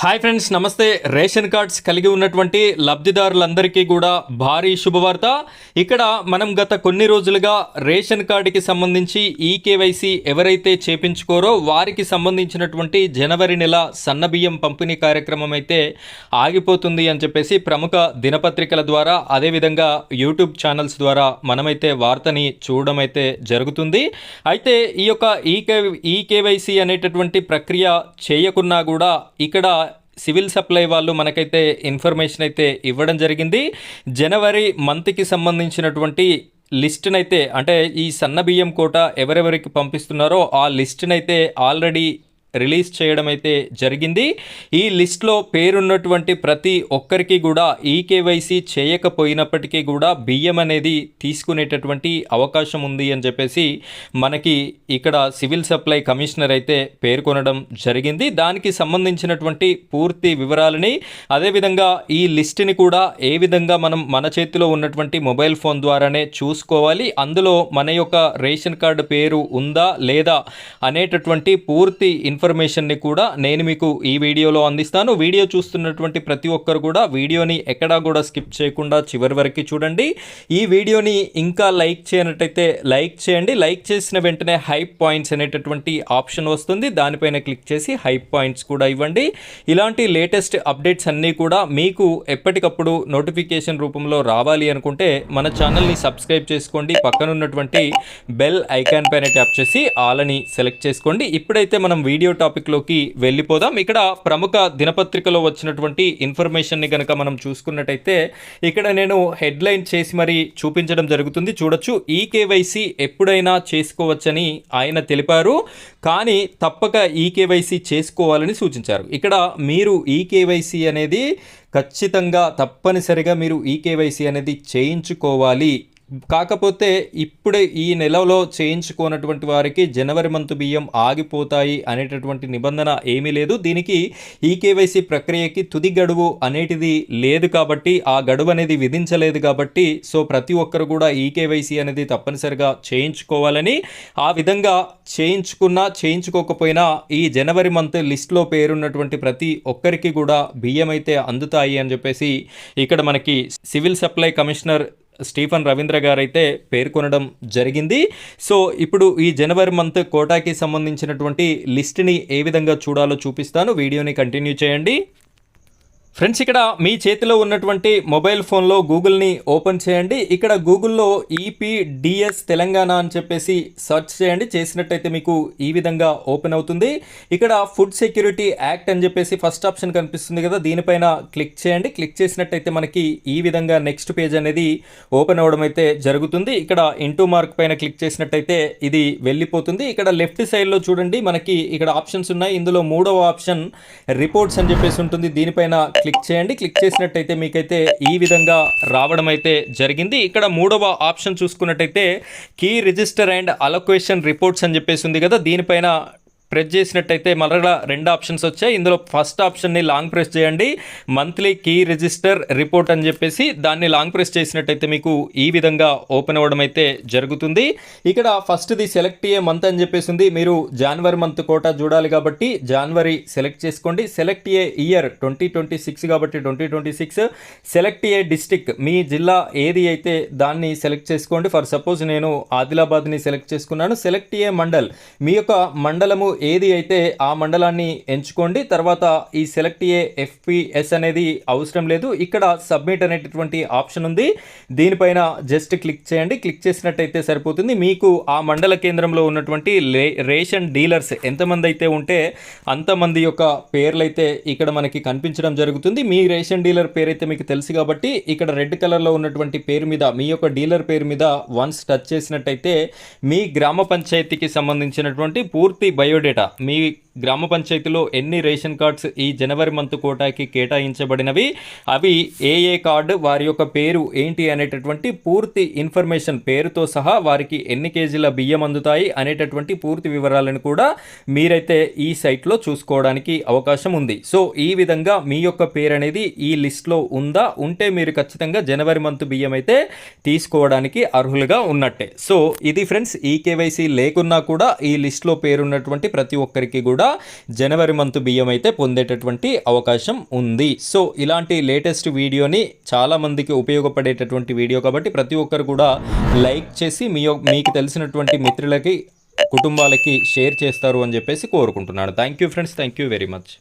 Hi friends నమస్తే. Ration cards కలిగి ఉన్నటువంటి లబ్ధిదారులందరికీ కూడా భారీ శుభవార్త. ఇక్కడ మనం గత కొన్ని రోజులుగా రేషన్ కార్డుకి సంబంధించి ఈ కేవైసీ ఎవరైతే చేపించుకోరో వారికి సంబంధించినటువంటి జనవరి నెల సన్నబియ్యం పంపిణీ కార్యక్రమం అయితే ఆగిపోతుంది అని చెప్పేసి ప్రముఖ దినపత్రికల ద్వారా అదేవిధంగా యూట్యూబ్ ఛానల్స్ ద్వారా మనమైతే వార్తని చూడడం అయితే జరుగుతుంది. అయితే ఈ యొక్క ఈకే ఈ అనేటటువంటి ప్రక్రియ చేయకున్నా కూడా ఇక్కడ సివిల్ సప్లై వాళ్ళు మనకైతే ఇన్ఫర్మేషన్ అయితే ఇవ్వడం జరిగింది. జనవరి మంత్కి సంబంధించినటువంటి లిస్ట్నైతే అంటే ఈ సన్న బియ్యం కోట ఎవరెవరికి పంపిస్తున్నారో ఆ లిస్ట్నైతే ఆల్రెడీ రిలీజ్ చేయడం అయితే జరిగింది. ఈ లిస్ట్లో పేరున్నటువంటి ప్రతి ఒక్కరికి కూడా ఈ కేవైసీ చేయకపోయినప్పటికీ కూడా బియ్యం అనేది తీసుకునేటటువంటి అవకాశం ఉంది అని చెప్పేసి మనకి ఇక్కడ సివిల్ సప్లై కమిషనర్ అయితే పేర్కొనడం జరిగింది. దానికి సంబంధించినటువంటి పూర్తి వివరాలని అదేవిధంగా ఈ లిస్ట్ని కూడా ఏ విధంగా మనం మన చేతిలో ఉన్నటువంటి మొబైల్ ఫోన్ ద్వారానే చూసుకోవాలి అందులో మన యొక్క రేషన్ కార్డు పేరు ఉందా లేదా అనేటటువంటి పూర్తి ఇన్ఫర్మేషన్ని కూడా నేను మీకు ఈ వీడియోలో అందిస్తాను. వీడియో చూస్తున్నటువంటి ప్రతి ఒక్కరు కూడా వీడియోని ఎక్కడా కూడా స్కిప్ చేయకుండా చివరి వరకు చూడండి. ఈ వీడియోని ఇంకా లైక్ చేయనట్టయితే లైక్ చేయండి. లైక్ చేసిన వెంటనే హైప్ పాయింట్స్ అనేటటువంటి ఆప్షన్ వస్తుంది. దానిపైన క్లిక్ చేసి హైప్ పాయింట్స్ కూడా ఇవ్వండి. ఇలాంటి లేటెస్ట్ అప్డేట్స్ అన్నీ కూడా మీకు ఎప్పటికప్పుడు నోటిఫికేషన్ రూపంలో రావాలి అనుకుంటే మన ఛానల్ని సబ్స్క్రైబ్ చేసుకోండి. పక్కన ఉన్నటువంటి బెల్ ఐకాన్ పైన ట్యాప్ చేసి ఆల్ అని సెలెక్ట్ చేసుకోండి. ఇప్పుడైతే మనం వీడియో టాపిక్లోకి వెళ్ళిపోదాం. ఇక్కడ ప్రముఖ దినపత్రికలో వచ్చినటువంటి ఇన్ఫర్మేషన్ని కనుక మనం చూసుకున్నట్టయితే ఇక్కడ నేను హెడ్లైన్ చేసి మరి చూపించడం జరుగుతుంది. చూడొచ్చు ఈ కేవైసీ ఎప్పుడైనా చేసుకోవచ్చని ఆయన తెలిపారు. కానీ తప్పక ఈ కేవైసీ చేసుకోవాలని సూచించారు. ఇక్కడ మీరు ఈ కేవైసీ అనేది ఖచ్చితంగా తప్పనిసరిగా మీరు ఈ కేవైసీ అనేది చేయించుకోవాలి. కాకపోతే ఇప్పుడే ఈ నెలలో చేయించుకోనటువంటి వారికి జనవరి మంత్ బియ్యం ఆగిపోతాయి అనేటటువంటి నిబంధన ఏమీ లేదు. దీనికి ఈ కేవైసీ ప్రక్రియకి తుది గడువు అనేటిది లేదు కాబట్టి ఆ గడువు అనేది విధించలేదు కాబట్టి సో ప్రతి ఒక్కరు కూడా ఈ కేవైసీ అనేది తప్పనిసరిగా చేయించుకోవాలని ఆ విధంగా చేయించుకున్నా చేయించుకోకపోయినా ఈ జనవరి మంత్ లిస్ట్లో పేరున్నటువంటి ప్రతి ఒక్కరికి కూడా బియ్యం అయితే అందుతాయి అని చెప్పేసి ఇక్కడ మనకి civil supply commissioner Stephen Ravindra గారైతే పేర్కొనడం జరిగింది. సో ఇప్పుడు ఈ జనవరి మంత్ కోటాకి సంబంధించినటువంటి లిస్ట్ని ఏ విధంగా చూడాలో చూపిస్తాను. వీడియోని కంటిన్యూ చేయండి. ఫ్రెండ్స్ ఇక్కడ మీ చేతిలో ఉన్నటువంటి మొబైల్ ఫోన్లో గూగుల్ని ఓపెన్ చేయండి. ఇక్కడ గూగుల్లో ఈపీడిఎస్ తెలంగాణ అని చెప్పేసి సెర్చ్ చేయండి. చేసినట్టయితే మీకు ఈ విధంగా ఓపెన్ అవుతుంది. ఇక్కడ ఫుడ్ సెక్యూరిటీ యాక్ట్ అని చెప్పేసి ఫస్ట్ ఆప్షన్ కనిపిస్తుంది కదా దీనిపైన క్లిక్ చేయండి. క్లిక్ చేసినట్టయితే మనకి ఈ విధంగా నెక్స్ట్ పేజ్ అనేది ఓపెన్ అవ్వడం అయితే జరుగుతుంది. ఇక్కడ ఇంటూ మార్క్ పైన క్లిక్ చేసినట్టయితే ఇది వెళ్ళిపోతుంది. ఇక్కడ లెఫ్ట్ సైడ్లో చూడండి మనకి ఇక్కడ ఆప్షన్స్ ఉన్నాయి. ఇందులో మూడవ ఆప్షన్ రిపోర్ట్స్ అని చెప్పేసి ఉంటుంది. దీనిపైన క్లిక్ చేయండి. క్లిక్ చేసినట్టయితే మీకైతే ఈ విధంగా రావడం అయితే జరిగింది. ఇక్కడ మూడవ ఆప్షన్ చూసుకున్నట్టయితే key register and allocation reports అని చెప్పేసి ఉంది కదా. దీనిపైన ప్రెస్ చేసినట్టయితే మరలా రెండు ఆప్షన్స్ వచ్చాయి. ఇందులో ఫస్ట్ ఆప్షన్ని లాంగ్ ప్రెస్ చేయండి. మంత్లీ కీ రిజిస్టర్ రిపోర్ట్ అని చెప్పేసి దాన్ని లాంగ్ ప్రెస్ చేసినట్టయితే మీకు ఈ విధంగా ఓపెన్ అవ్వడం అయితే జరుగుతుంది. ఇక్కడ ఫస్ట్ది సెలెక్ట్ ఏ మంత్ అని చెప్పేసి ఉంది. మీరు జనవరి మంత్ కోటా చూడాలి కాబట్టి జనవరి సెలెక్ట్ చేసుకోండి. Select a year twenty twenty six కాబట్టి twenty twenty six. Select a district మీ జిల్లా ఏది అయితే దాన్ని సెలెక్ట్ చేసుకోండి. ఫర్ సపోజ్ నేను ఆదిలాబాద్ని సెలెక్ట్ చేసుకున్నాను. సెలెక్ట్ ఏ మండల్ మీ యొక్క మండలము ఏది అయితే ఆ మండలాన్ని ఎంచుకోండి తర్వాత ఈ సెలెక్ట్ ఏ ఎఫ్పిఎస్ అనేది అవసరం లేదు. ఇక్కడ సబ్మిట్ అనేటటువంటి ఆప్షన్ ఉంది. దీనిపైన జస్ట్ క్లిక్ చేయండి. క్లిక్ చేసినట్టయితే సరిపోతుంది. మీకు ఆ మండల కేంద్రంలో ఉన్నటువంటి లే రేషన్ డీలర్స్ ఎంతమంది అయితే ఉంటే అంతమంది యొక్క పేర్లు అయితే ఇక్కడ మనకి కనిపించడం జరుగుతుంది. మీ రేషన్ డీలర్ పేరు అయితే మీకు తెలుసు కాబట్టి ఇక్కడ రెడ్ కలర్లో ఉన్నటువంటి పేరు మీద మీ యొక్క డీలర్ పేరు మీద వన్స్ టచ్ చేసినట్టయితే మీ గ్రామ పంచాయతీకి సంబంధించినటువంటి పూర్తి బయోడేటా మీ గ్రామ పంచాయతీలో ఎన్ని రేషన్ కార్డ్స్ ఈ జనవరి మంత్ కోటాకి కేటాయించబడినవి? అవి ఏ ఏ కార్డు వారి యొక్క పేరు ఏంటి అనేటటువంటి పూర్తి ఇన్ఫర్మేషన్ పేరుతో సహా వారికి ఎన్ని కేజీల బియ్యం అందుతాయి అనేటటువంటి పూర్తి వివరాలను కూడా మీరైతే ఈ సైట్లో చూసుకోవడానికి అవకాశం ఉంది. సో ఈ విధంగా మీ యొక్క పేరు అనేది ఈ లిస్ట్లో ఉందా? ఉంటే మీరు ఖచ్చితంగా జనవరి మంత్ బియ్యం అయితే తీసుకోవడానికి అర్హులుగా ఉన్నట్టే. సో ఇది ఫ్రెండ్స్ ఈ కేవైసీ లేకున్నా కూడా ఈ లిస్ట్లో పేరున్నటువంటి ప్రతి ఒక్కరికి కూడా జనవరి మంత్ బియ్యం అయితే పొందేటటువంటి అవకాశం ఉంది. సో ఇలాంటి లేటెస్ట్ వీడియోని చాలా మందికి ఉపయోగపడేటటువంటి వీడియో కాబట్టి ప్రతి ఒక్కరు కూడా లైక్ చేసి మీ మీకు తెలిసినటువంటి మిత్రులకి కుటుంబాలకి షేర్ చేస్తారు అని చెప్పేసి కోరుకుంటున్నాను. Thank you friends thank you very much